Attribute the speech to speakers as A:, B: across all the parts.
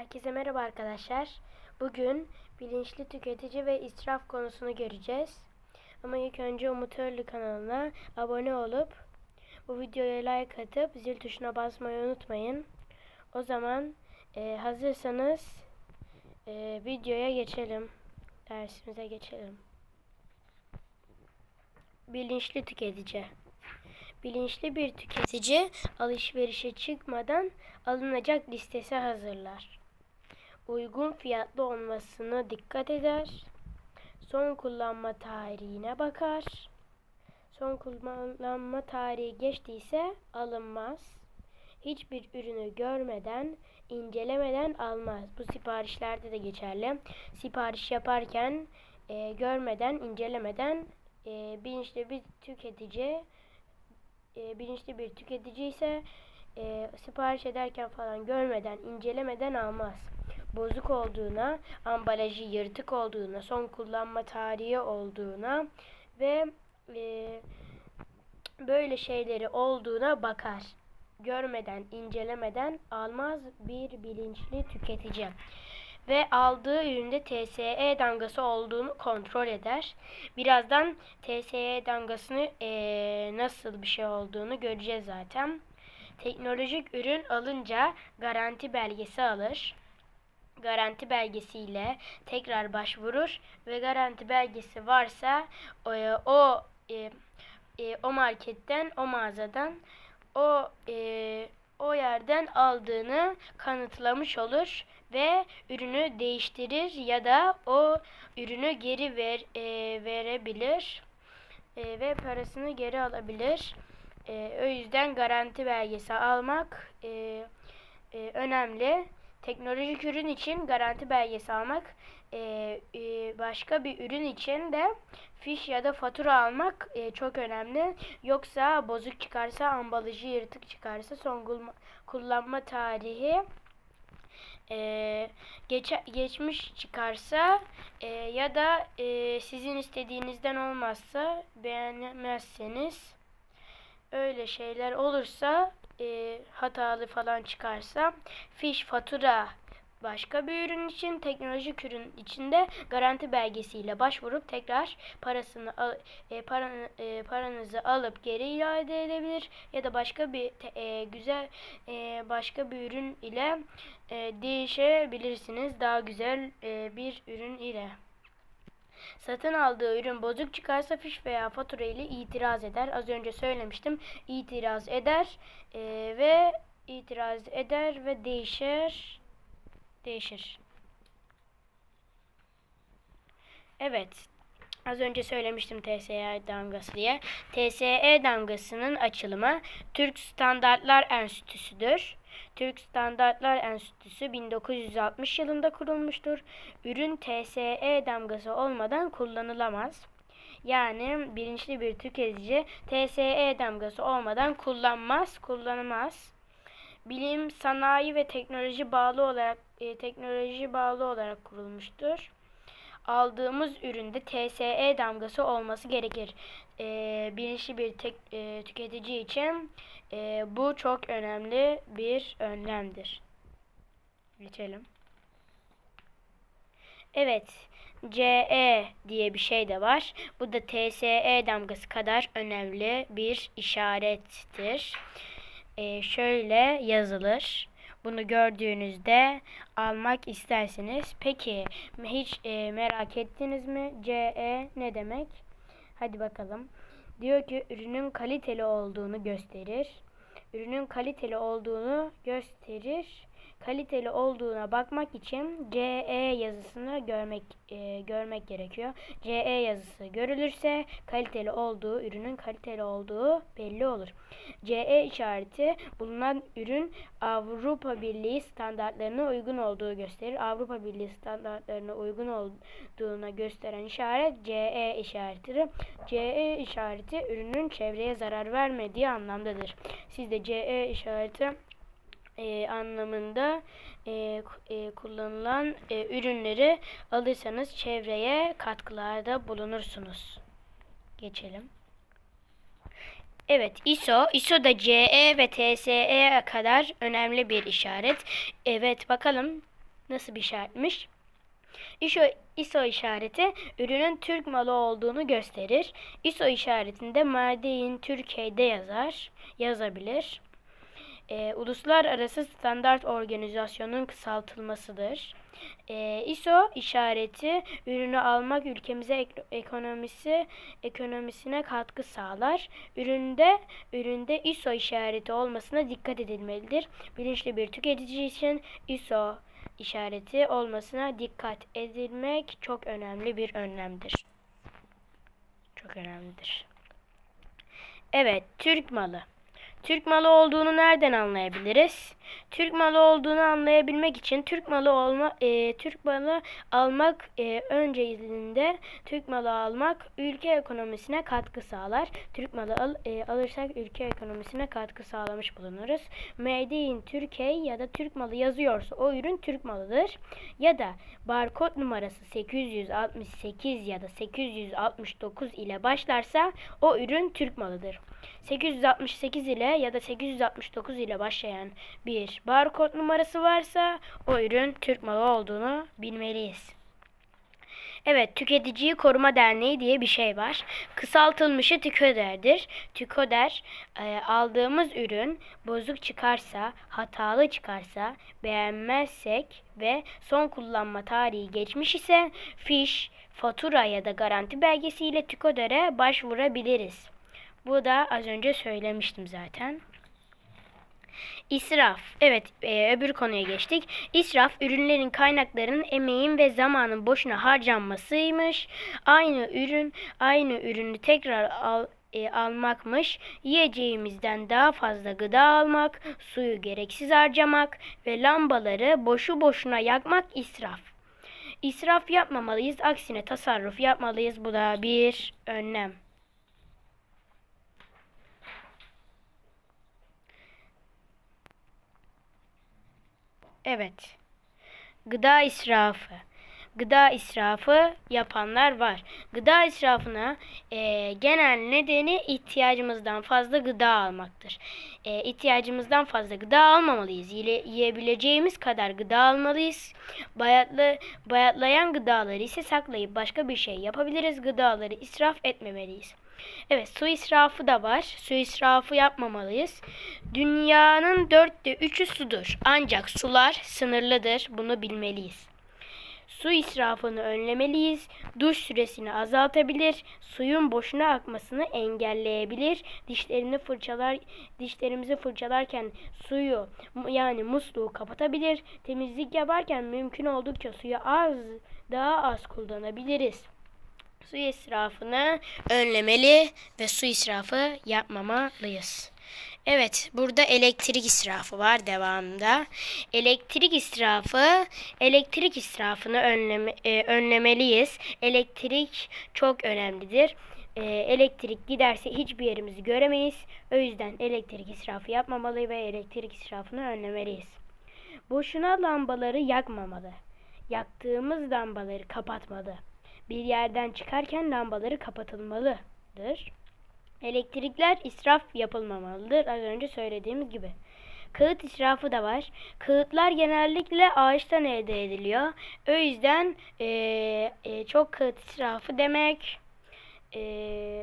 A: Herkese merhaba arkadaşlar. Bugün bilinçli tüketici ve israf konusunu göreceğiz. Ama ilk önce Umut Örlü kanalına abone olup bu videoya like atıp zil tuşuna basmayı unutmayın. O zaman e, hazırsanız e, videoya geçelim. Dersimize geçelim. Bilinçli tüketici. Bilinçli bir tüketici alışverişe çıkmadan alınacak listesi hazırlar. Uygun fiyatlı olmasını dikkat eder. Son kullanma tarihine bakar. Son kullanma tarihi geçtiyse alınmaz. Hiçbir ürünü görmeden, incelemeden almaz. Bu siparişlerde de geçerli. Sipariş yaparken e, görmeden, incelemeden e, bilinçli bir tüketici e, bilinçli bir tüketici ise e, sipariş ederken falan görmeden, incelemeden almaz. Bozuk olduğuna, ambalajı yırtık olduğuna, son kullanma tarihi olduğuna ve e, böyle şeyleri olduğuna bakar. Görmeden, incelemeden almaz bir bilinçli tüketici ve aldığı üründe TSE damgası olduğunu kontrol eder. Birazdan TSE damgasını eee, nasıl bir şey olduğunu göreceğiz zaten. Teknolojik ürün alınca garanti belgesi alır. Garanti belgesiyle tekrar başvurur ve garanti belgesi varsa o o, e, e, o marketten, o mağazadan, o e, o yerden aldığını kanıtlamış olur ve ürünü değiştirir ya da o ürünü geri ver e, verebilir e, ve parasını geri alabilir. E, o yüzden garanti belgesi almak e, e, önemli. Teknolojik ürün için garanti belgesi almak, e, e, başka bir ürün için de fiş ya da fatura almak e, çok önemli. Yoksa bozuk çıkarsa, ambalajı yırtık çıkarsa, son kulma- kullanma tarihi e, geçe, geçmiş çıkarsa e, ya da e, sizin istediğinizden olmazsa beğenmezseniz öyle şeyler olursa e, hatalı falan çıkarsa fiş fatura başka bir ürün için teknolojik ürün içinde garanti belgesiyle başvurup tekrar parasını al, e, paranı, e, paranızı alıp geri iade edebilir ya da başka bir te- e, güzel e, başka bir ürün ile e, değişebilirsiniz daha güzel e, bir ürün ile. Satın aldığı ürün bozuk çıkarsa fiş veya fatura ile itiraz eder. Az önce söylemiştim. İtiraz eder e, ve itiraz eder ve değişir. Değişir. Evet. Az önce söylemiştim TSE damgası diye. TSE damgasının açılımı Türk Standartlar Enstitüsü'dür. Türk Standartlar Enstitüsü 1960 yılında kurulmuştur. Ürün TSE damgası olmadan kullanılamaz. Yani bilinçli bir tüketici TSE damgası olmadan kullanmaz, kullanamaz. Bilim, sanayi ve teknoloji bağlı olarak e, teknoloji bağlı olarak kurulmuştur. Aldığımız üründe TSE damgası olması gerekir. E, bilinçli bir tek, e, tüketici için e, bu çok önemli bir önlemdir. Geçelim. Evet, CE diye bir şey de var. Bu da TSE damgası kadar önemli bir işarettir. Ee, şöyle yazılır. Bunu gördüğünüzde almak istersiniz. Peki hiç e, merak ettiniz mi? CE ne demek? Hadi bakalım. Diyor ki ürünün kaliteli olduğunu gösterir. Ürünün kaliteli olduğunu gösterir. Kaliteli olduğuna bakmak için CE yazısını görmek e, görmek gerekiyor. CE yazısı görülürse kaliteli olduğu, ürünün kaliteli olduğu belli olur. CE işareti bulunan ürün Avrupa Birliği standartlarına uygun olduğu gösterir. Avrupa Birliği standartlarına uygun olduğuna gösteren işaret CE işaretidir. CE işareti ürünün çevreye zarar vermediği anlamdadır. Siz de CE işareti e, anlamında e, e, kullanılan e, ürünleri alırsanız çevreye katkılarda bulunursunuz. Geçelim. Evet ISO. ISO da CE ve TSE kadar önemli bir işaret. Evet bakalım Nasıl bir işaretmiş? ISO, ISO işareti ürünün Türk malı olduğunu gösterir. ISO işaretinde Made in Türkiye'de yazar, yazabilir. Ee, Uluslararası Standart Organizasyonun kısaltılmasıdır. Ee, ISO işareti ürünü almak ülkemize ek- ekonomisi ekonomisine katkı sağlar. Üründe üründe ISO işareti olmasına dikkat edilmelidir. Bilinçli bir tüketici için ISO işareti olmasına dikkat edilmek çok önemli bir önlemdir. Çok önemlidir. Evet, Türk malı. Türk malı olduğunu nereden anlayabiliriz? Türk malı olduğunu anlayabilmek için Türk malı olma e, Türk malı almak e, öncesinde Türk malı almak ülke ekonomisine katkı sağlar. Türk malı al, e, alırsak ülke ekonomisine katkı sağlamış bulunuruz. Made in Türkiye ya da Türk malı yazıyorsa o ürün Türk malıdır. Ya da barkod numarası 868 ya da 869 ile başlarsa o ürün Türk malıdır. 868 ile ya da 869 ile başlayan bir barkod numarası varsa o ürün Türk malı olduğunu bilmeliyiz. Evet, Tüketiciyi Koruma Derneği diye bir şey var. Kısaltılmışı TÜKÖDER'dir. TÜKÖDER e, aldığımız ürün bozuk çıkarsa, hatalı çıkarsa, beğenmezsek ve son kullanma tarihi geçmiş ise fiş, fatura ya da garanti belgesiyle TÜKÖDER'e başvurabiliriz. Bu da az önce söylemiştim zaten. İsraf. Evet, e, öbür konuya geçtik. İsraf, ürünlerin kaynaklarının, emeğin ve zamanın boşuna harcanmasıymış. Aynı ürün, aynı ürünü tekrar al, e, almakmış. Yiyeceğimizden daha fazla gıda almak, suyu gereksiz harcamak ve lambaları boşu boşuna yakmak israf. İsraf yapmamalıyız, aksine tasarruf yapmalıyız. Bu da bir önlem. Evet. Gıda israfı. Gıda israfı yapanlar var. Gıda israfına e, genel nedeni ihtiyacımızdan fazla gıda almaktır. E, ihtiyacımızdan fazla gıda almamalıyız. Yile, yiyebileceğimiz kadar gıda almalıyız. Bayatlı, bayatlayan gıdaları ise saklayıp başka bir şey yapabiliriz. Gıdaları israf etmemeliyiz. Evet su israfı da var. Su israfı yapmamalıyız. Dünyanın dörtte üçü sudur. Ancak sular sınırlıdır. Bunu bilmeliyiz. Su israfını önlemeliyiz. Duş süresini azaltabilir. Suyun boşuna akmasını engelleyebilir. Dişlerini fırçalar dişlerimizi fırçalarken suyu yani musluğu kapatabilir. Temizlik yaparken mümkün oldukça suyu az daha az kullanabiliriz su israfını önlemeli ve su israfı yapmamalıyız. Evet, burada elektrik israfı var devamında. Elektrik israfı, elektrik israfını önleme, e, önlemeliyiz. Elektrik çok önemlidir. E, elektrik giderse hiçbir yerimizi göremeyiz. O yüzden elektrik israfı yapmamalı ve elektrik israfını önlemeliyiz. Boşuna lambaları yakmamalı. Yaktığımız lambaları kapatmalı bir yerden çıkarken lambaları kapatılmalıdır. Elektrikler israf yapılmamalıdır. Az önce söylediğimiz gibi. Kağıt israfı da var. Kağıtlar genellikle ağaçtan elde ediliyor. O yüzden e, e, çok kağıt israfı demek e,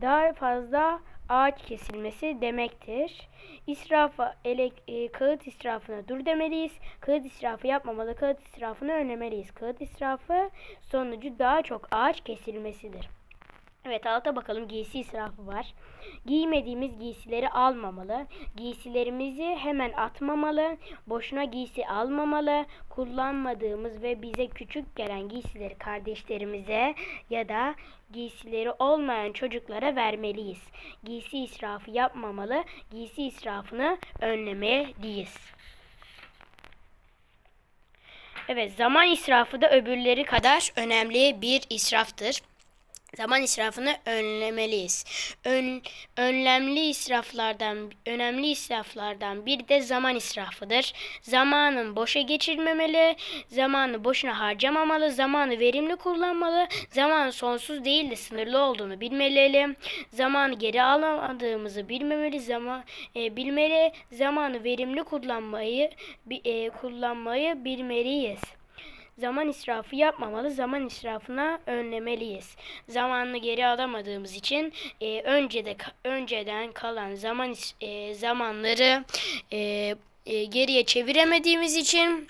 A: daha fazla ağaç kesilmesi demektir. İsrafa, elek, e, kağıt israfına dur demeliyiz. Kağıt israfı yapmamalı, kağıt israfını önlemeliyiz. Kağıt israfı sonucu daha çok ağaç kesilmesidir. Evet alta bakalım giysi israfı var. Giymediğimiz giysileri almamalı. Giysilerimizi hemen atmamalı. Boşuna giysi almamalı. Kullanmadığımız ve bize küçük gelen giysileri kardeşlerimize ya da giysileri olmayan çocuklara vermeliyiz. Giysi israfı yapmamalı. Giysi israfını önlemeliyiz. Evet zaman israfı da öbürleri kadar önemli bir israftır. Zaman israfını önlemeliyiz. Ön, önlemli israflardan önemli israflardan biri de zaman israfıdır. Zamanın boşa geçirmemeli, zamanı boşuna harcamamalı, zamanı verimli kullanmalı, zaman sonsuz değil de sınırlı olduğunu bilmeli. Zamanı geri alamadığımızı bilmemeli, zaman e, bilmeli, zamanı verimli kullanmayı e, kullanmayı bilmeliyiz. Zaman israfı yapmamalı. Zaman israfına önlemeliyiz. Zamanını geri alamadığımız için e, önce de önceden kalan zaman e, zamanları e, e, geriye çeviremediğimiz için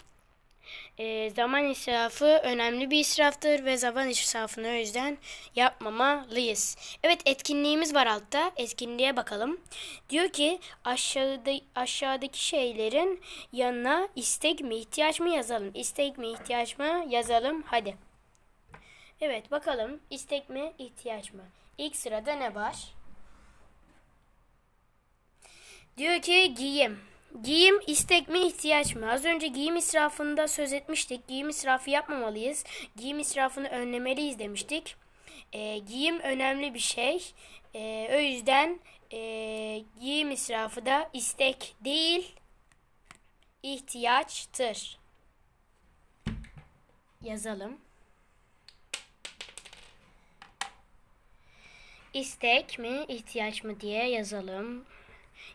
A: e, zaman israfı önemli bir israftır ve zaman israfını o yüzden yapmamalıyız. Evet etkinliğimiz var altta. Etkinliğe bakalım. Diyor ki aşağıda aşağıdaki şeylerin yanına istek mi ihtiyaç mı yazalım. İstek mi ihtiyaç mı yazalım. Hadi. Evet bakalım istek mi ihtiyaç mı? İlk sırada ne var? Diyor ki giyim. Giyim istek mi ihtiyaç mı? Az önce giyim israfında söz etmiştik. Giyim israfı yapmamalıyız. Giyim israfını önlemeliyiz demiştik. Ee, giyim önemli bir şey. Ee, o yüzden e, giyim israfı da istek değil ihtiyaçtır. Yazalım. İstek mi ihtiyaç mı diye yazalım.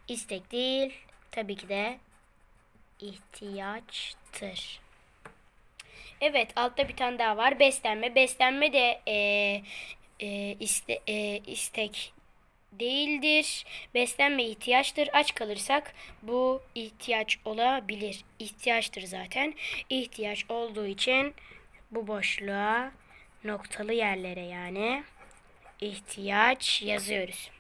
A: İstek değil, tabii ki de ihtiyaçtır. Evet, altta bir tane daha var. Beslenme. Beslenme de e, e, iste, e, istek değildir. Beslenme ihtiyaçtır. Aç kalırsak bu ihtiyaç olabilir. İhtiyaçtır zaten. İhtiyaç olduğu için bu boşluğa noktalı yerlere yani ihtiyaç yazıyoruz.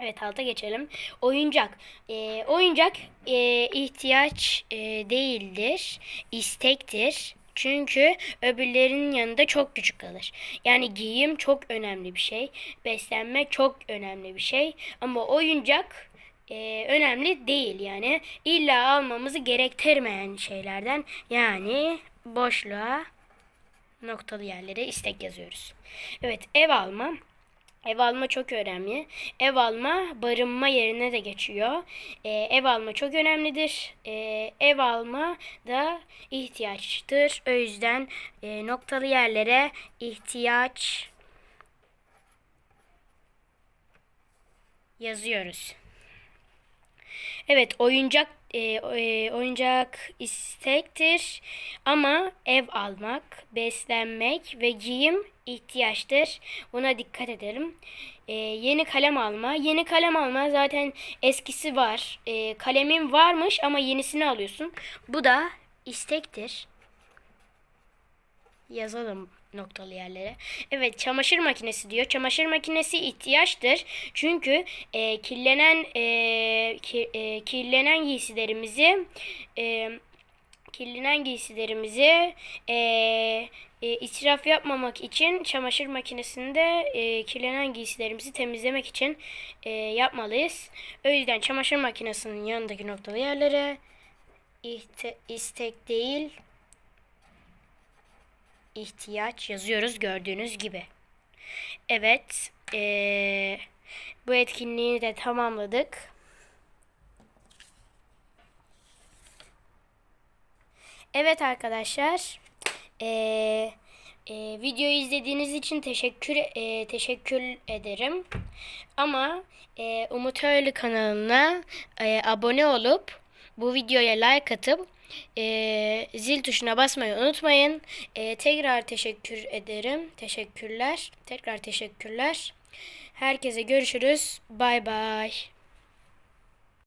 A: Evet alta geçelim. Oyuncak. Ee, oyuncak e, ihtiyaç e, değildir. istektir. Çünkü öbürlerinin yanında çok küçük kalır. Yani giyim çok önemli bir şey. Beslenme çok önemli bir şey. Ama oyuncak e, önemli değil yani. İlla almamızı gerektirmeyen şeylerden. Yani boşluğa noktalı yerlere istek yazıyoruz. Evet ev alma. Ev alma çok önemli. Ev alma barınma yerine de geçiyor. Ee, ev alma çok önemlidir. Ee, ev alma da ihtiyaçtır. O yüzden e, noktalı yerlere ihtiyaç yazıyoruz. Evet oyuncak e, e, oyuncak istektir ama ev almak, beslenmek ve giyim ihtiyaçtır. Buna dikkat edelim. E, yeni kalem alma. Yeni kalem alma zaten eskisi var. E, kalemin varmış ama yenisini alıyorsun. Bu da istektir. Yazalım noktalı yerlere. Evet çamaşır makinesi diyor. Çamaşır makinesi ihtiyaçtır. Çünkü e, kirlenen e, ki, e, kirlenen giysilerimizi e, kirlenen giysilerimizi e, e, israf yapmamak için çamaşır makinesinde e, kirlenen giysilerimizi temizlemek için e, yapmalıyız. O yüzden çamaşır makinesinin yanındaki noktalı yerlere ihte, istek değil ihtiyaç yazıyoruz gördüğünüz gibi. Evet, ee, bu etkinliği de tamamladık. Evet arkadaşlar, ee, e, videoyu izlediğiniz için teşekkür e, teşekkür ederim. Ama e, Umut Öylü kanalına e, abone olup bu videoya like atıp e, zil tuşuna basmayı unutmayın. E, tekrar teşekkür ederim. Teşekkürler. Tekrar teşekkürler. Herkese görüşürüz. Bay bay.